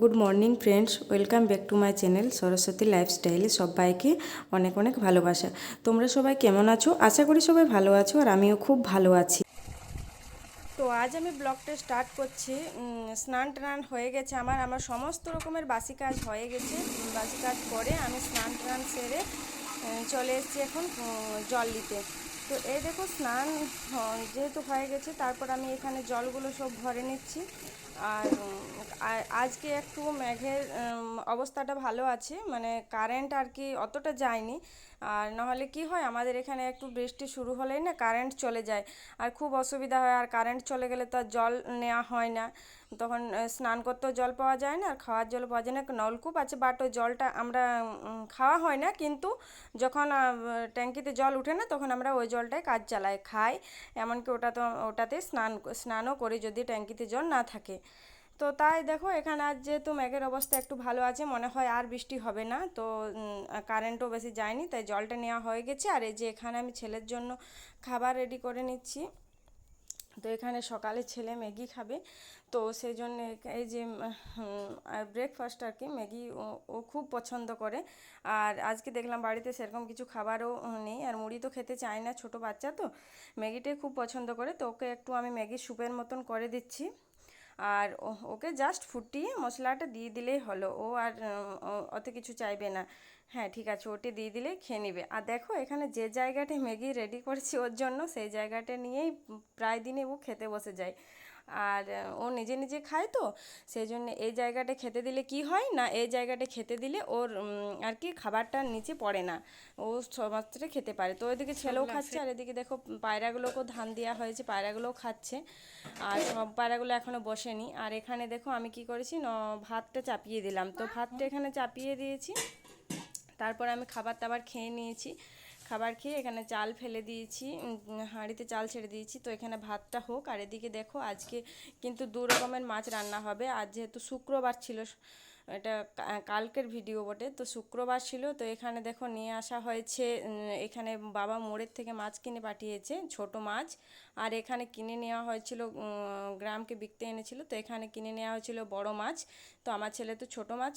Good morning friends welcome back to my channel Saraswati লাইফস্টাইলে সবাইকে অনেক অনেক ভালোবাসা। তোমরা সবাই কেমন আছো? আশা করি সবাই ভালো আছো আর আমিও খুব ভালো আছি। তো আজ আমি ব্লগটা স্টার্ট করছি। স্নান টান হয়ে গেছে আমার। আমার সমস্ত রকমের বাসি কাজ হয়ে গেছে। বাসি কাজ করে আমি স্নান টান সেরে চলে এসেছি এখন জল নিতে। তো এই দেখো স্নান যেহেতু হয়ে গেছে, তারপর আমি এখানে জলগুলো সব ভরে নিচ্ছি। আর আজকে একটু মেঘের অবস্থাটা ভালো আছে মানে কারেন্ট আর কি অতটা যায়নি। আর নাহলে কি হয়, আমাদের এখানে একটু বৃষ্টি শুরু হলেই না কারেন্ট চলে যায়। আর খুব অসুবিধা হয়, আর কারেন্ট চলে গেলে তো আর জল নেওয়া হয় না। তখন স্নান করতেও জল পাওয়া যায় না, আর খাওয়ার জল পাওয়া যায় না। নলকূপ আছে বাট ওই জলটা আমরা খাওয়া হয় না, কিন্তু যখন ট্যাঙ্কিতে জল উঠে না, তখন আমরা ওই জলটাই কাজ চালাই, খাই। এমনকি ওটা তো, ওটাতে স্নান, স্নানও করি, যদি ট্যাঙ্কিতে জল না থাকে। তো তাই দেখো, এখানে আজ যেহেতু ম্যাগের অবস্থা একটু ভালো আছে, মনে হয় আর বৃষ্টি হবে না। তো কারেন্টও বেশি যায়নি, তাই জলটা নেওয়া হয়ে গেছে। আর এই যে এখানে আমি ছেলের জন্য খাবার রেডি করে নিচ্ছি। তো এখানে সকালে ছেলে ম্যাগি খাবে। তো সেই জন্য এই যে ব্রেকফাস্ট আর কি, ম্যাগি ও খুব পছন্দ করে। আর আজকে দেখলাম বাড়িতে সেরকম কিছু খাবারও নেই। আর মুড়ি তো খেতে চায় না, ছোট বাচ্চা তো, ম্যাগিটাই খুব পছন্দ করে। তো ওকে একটু আমি ম্যাগি স্যুপের মতন করে দিচ্ছি। আর ওকে জাস্ট ফুটিয়ে মশলাটা দিয়ে দিলেই হলো। ও আর অত কিছু চাইবে না। হ্যাঁ ঠিক আছে, ওটি দিয়ে দিলে খেয়ে নেবে। আর দেখো, এখানে যে জায়গাটা ম্যাগি রেডি করেছি ওর জন্য, সেই জায়গাটা নিয়েই প্রায় দিনে ও খেতে বসে যায়। আর ও নিজে নিজে খায় তো সেই জন্য এই জায়গাটা খেতে দিলে কি হয় না এই জায়গাটা খেতে দিলে ওর আর কি খাবারটা নিচে পড়ে না ও সমস্তটা খেতে পারে। তো ওইদিকে ছেলেও খাচ্ছে আর এদিকে দেখো পায়রাগুলোকেও ধান দেওয়া হয়েছে পায়রাগুলোও খাচ্ছে। আর সব পায়রাগুলো এখনও বসেনি। আর এখানে দেখো আমি কি করেছি ন ভাতটা চাপিয়ে দিলাম। তো ভাতটা এখানে চাপিয়ে দিয়েছি তারপর আমি খাবার টাবার খেয়ে নিয়েছি। খাবার খেয়ে এখানে চাল ফেলে দিয়েছি হাঁড়িতে চাল ছেড়ে দিয়েছি। তো এখানে ভাতটা হোক, আর এদিকে দেখো আজকে কিন্তু দু রকমের মাছ রান্না হবে। আর যেহেতু শুক্রবার ছিল, এটা কালকের ভিডিও বটে, তো শুক্রবার ছিল। তো এখানে দেখো নিয়ে আসা হয়েছে এখানে বাবা মোড়ের থেকে মাছ কিনে পাঠিয়েছে, ছোট মাছ। আর এখানে কিনে নেওয়া হয়েছিল গ্রামকে বিকতে এনেছিল। তো এখানে কিনে নেওয়া হয়েছিল বড় মাছ। তো আমার ছেলে তো ছোট মাছ,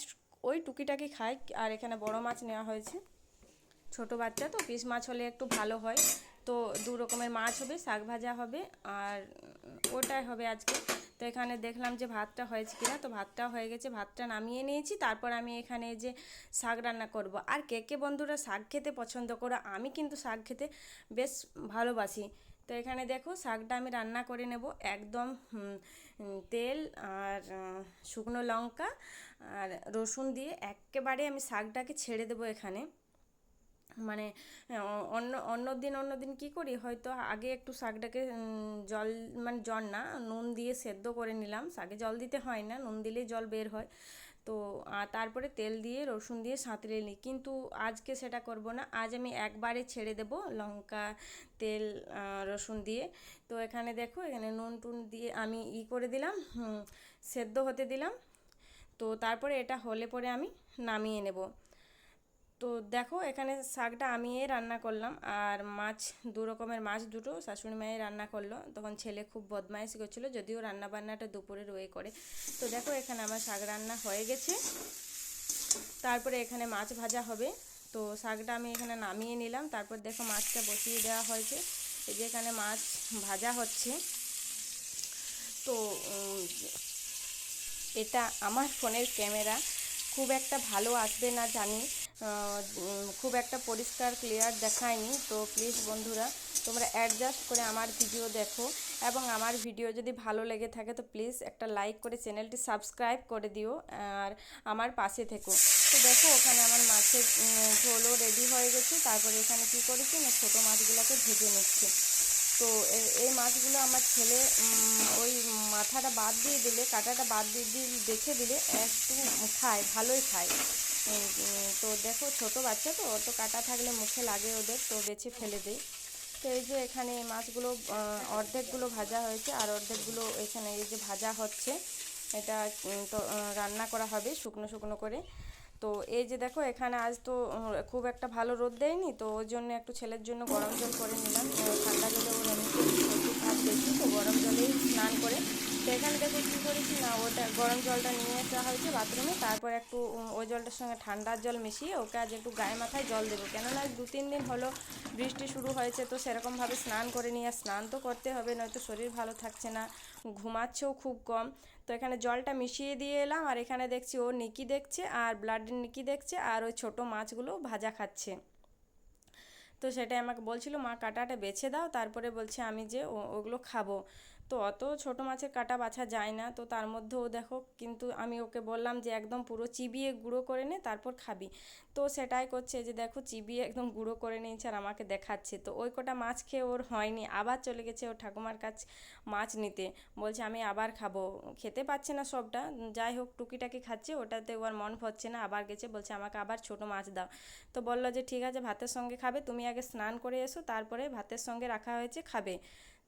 ওই টুকিটাকি খায়। আর এখানে বড় মাছ নেওয়া হয়েছে। ছোট বাচ্চা তো, পিস মাছ হলে একটু ভালো হয়। তো দু রকমের মাছ হবে, শাক ভাজা হবে আর ওটাই হবে আজকে। তো এখানে দেখলাম যে ভাতটা হয়েছে কিনা। তো ভাতটা হয়ে গেছে, ভাতটা নামিয়ে নিয়েছি। তারপর আমি এখানে যে শাক রান্না করব। আর কে কে বন্ধুরা শাক খেতে পছন্দ করো? আমি কিন্তু শাক খেতে বেশ ভালোবাসি। তো এখানে দেখো, শাকটা আমি রান্না করে নেব। একদম তেল আর শুকনো লঙ্কা আর রসুন দিয়ে একেবারে আমি শাকটাকে ছেড়ে দেবো এখানে। মানে অন্য অন্য দিন অন্য দিন কী করি? হয়তো আগে একটু শাকটাকে জল মানে জল না, নুন দিয়ে সেদ্ধ করে নিলাম। শাকে জল দিতে হয় না, নুন দিলেই জল বের হয়। তো তারপরে তেল দিয়ে, রসুন দিয়ে সাঁতরে নিই। কিন্তু আজকে সেটা করব না। আজ আমি একবারে ছেড়ে দেব লঙ্কা, তেল রসুন দিয়ে। তো এখানে দেখো, এখানে নুন টুন দিয়ে আমি ই করে দিলাম সেদ্ধ হতে দিলাম। তো তারপরে এটা হলে পরে আমি নামিয়ে নেব। তো দেখো, এখানে শাকটা আমিয়ে রান্না করলাম। আর মাছ, দু রকমের মাছ দুটো শাশুড়ি মায়ে রান্না করল। তখন ছেলে খুব বদমাইশি করছিল, যদিও রান্না বান্নাটা দুপুরে রয়ে করে। তো দেখো, এখানে আমার শাক রান্না হয়ে গেছে। তারপরে এখানে মাছ ভাজা হবে। তো শাকটা আমি এখানে নামিয়ে নিলাম। তারপর দেখো, মাছটা বসিয়ে দেওয়া হয়েছে। এই যে এখানে মাছ ভাজা হচ্ছে। তো এটা আমার ফোনের ক্যামেরা। খুব একটা ভালো আসবে না জানি। খুব একটা পরিষ্কার ক্লিয়ার দেখায়নি। তো প্লিজ বন্ধুরা, তোমরা অ্যাডজাস্ট করে আমার ভিডিও দেখো। এবং আমার ভিডিও যদি ভালো লেগে থাকে, তো প্লিজ একটা লাইক করে চ্যানেলটি সাবস্ক্রাইব করে দিও আর আমার পাশে থেকো। তো দেখো, ওখানে আমার মাছের ঝোলও রেডি হয়ে গেছে। তারপরে এখানে কি করেছি না, ছোটো মাছগুলোকে ভেজে নিচ্ছি। তো এই মাছগুলো আমার ছেলে ওই মাথাটা বাদ দিয়ে দিলে, কাঁটাটা বাদ দিয়ে দিয়ে দেখে দিলে একটু খায়, ভালোই খায়। তো দেখো ছোট বাচ্চা তো অত কাটা থাকলে মুখে লাগে ওদের, তো বেছে ফেলে দেয় তো এই যে এখানে মাছগুলো অর্ধেকগুলো ভাজা হয়েছে, আর অর্ধেকগুলো এখানে এই যে ভাজা হচ্ছে, এটা তো রান্না করা হবে শুকনো শুকনো করে। তো এই যে দেখো, এখানে আজ তো খুব একটা ভালো রোদ দেয়নি, তো ওই জন্য একটু ছেলের জন্য গরম জল করে নিলাম। ঠান্ডা জলে ওর সর্দি ভাব বেশি, তো গরম জলেই স্নান করে তো এখানে দেখো কী করেছি? না, ওটা গরম জলটা নিয়ে আসা হয়েছে বাথরুমে। তারপর একটু ওই জলটার সঙ্গে ঠান্ডার জল মিশিয়ে ওকে আজ একটু গায়ে মাথায় জল দেবো। কেননা দু তিন দিন হলো বৃষ্টি শুরু হয়েছে, তো সেরকমভাবে স্নান করে নিয়ে স্নান তো করতে হবে, নয়তো শরীর ভালো থাকছে না। ঘুমাচ্ছেও খুব কম। তো এখানে জলটা মিশিয়ে দিয়ে এলাম, আর এখানে দেখছি ও নিকি দেখছে, আর ব্লাডের নিকি দেখছে, আর ওই ছোটো মাছগুলো ভাজা খাচ্ছে। তো সেটাই আমাকে বলছিল, মা, কাটাটা বেছে দাও, তারপরে বলছে আমি যে ওগুলো খাব। তো অত ছোটো মাছের কাটা বাছা যায় না। তো তার মধ্যেও দেখো, কিন্তু আমি ওকে বললাম যে একদম পুরো চিবিয়ে গুঁড়ো করে নে, তারপর খাবি। তো সেটাই করছে যে দেখো চিবিয়ে একদম গুঁড়ো করে নিয়েছে আর আমাকে দেখাচ্ছে। তো ওই কটা মাছ খেয়ে ওর হয়নি, আবার চলে গেছে ওর ঠাকুমার কাছে মাছ নিতে। বলছে আমি আবার খাব। খেতে পাচ্ছে না সবটা, যাই হোক টুকিটাকি খাচ্ছে, ওটাতে ওর মন হচ্ছে না, আবার গেছে, বলছে আমাকে আবার ছোটো মাছ দাও। তো বলল যে ঠিক আছে, ভাতের সঙ্গে খাবে, তুমি আগে স্নান করে এসো, তারপরে ভাতের সঙ্গে রাখা হয়েছে, খাবে।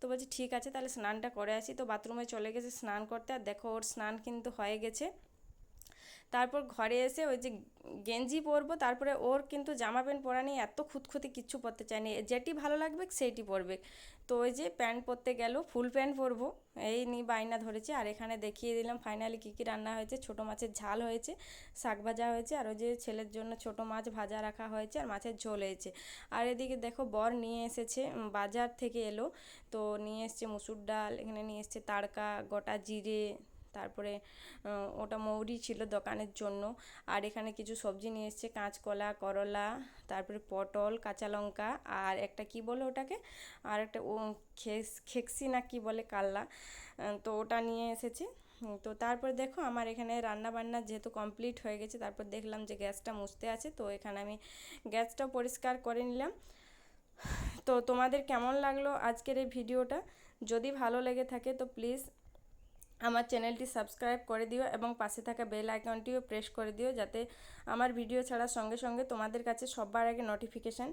তো বলছে, ঠিক আছে, তাহলে স্নানটা করে আসি। তো বাথরুমে চলে গেছে স্নান করতে। আর দেখো, ওর স্নান কিন্তু হয়ে গেছে। তারপর ঘরে এসে ওই যে গেঞ্জি পরবো, তারপরে ওর কিন্তু জামা প্যান্ট পরা নিয়ে এত খুঁতখুঁতি কিচ্ছু পরতে চায়নি যেটি ভালো লাগবে সেইটি পরবে। তো ওই যে প্যান্ট পরতে গেল, ফুল প্যান্ট পরবো। এই নি বাইনা ধরেছে, আর এখানে দেখিয়ে দিলাম ফাইনালি কী কী রান্না হয়েছে। ছোটো মাছের ঝাল হয়েছে, শাক ভাজা হয়েছে, আর ওই যে ছেলের জন্য ছোটো মাছ ভাজা রাখা হয়েছে, আর মাছের ঝোল হয়েছে। আর এদিকে দেখো বর নিয়ে এসেছে বাজার থেকে এলো। তো নিয়ে এসছে মুসুর ডাল, এখানে নিয়ে এসছে তাড়কা, গোটা জিরে তারপরে ওটা মৌরি ছিল দোকানের জন্য। আর এখানে কিছু সবজি নিয়ে এসছে, কাঁচকলা, করলা, তারপরে পটল, কাঁচা লঙ্কা, আর একটা কি বলে ওটাকে? আর একটা ও, খেস, খেকসি না কি বলে কাল্লা তো ওটা নিয়ে এসেছে। তো তারপর দেখো আমার এখানে রান্না বান্না যেহেতু কমপ্লিট হয়ে গেছে, তারপর দেখলাম যে গ্যাসটা মুছতে আছে, তো এখানে আমি গ্যাসটা পরিষ্কার করে নিলাম। তো তোমাদের কেমন লাগল আজকের এই ভিডিওটা? যদি ভালো লেগে থাকে তো প্লিজ আমার চ্যানেলটি সাবস্ক্রাইব করে দিও এবং পাশে থাকা বেল আইকনটিও প্রেস করে দিও যাতে আমার ভিডিও ছাড়ার সঙ্গে সঙ্গে তোমাদের কাছে সবার আগে নোটিফিকেশান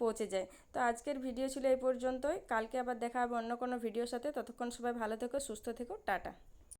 পৌঁছে যায়। তো আজকের ভিডিও ছিল এই পর্যন্তই। কালকে আবার দেখা হবে অন্য কোনো ভিডিওর সাথে। ততক্ষণ সবাই ভালো থেকো, সুস্থ থেকো। টাটা।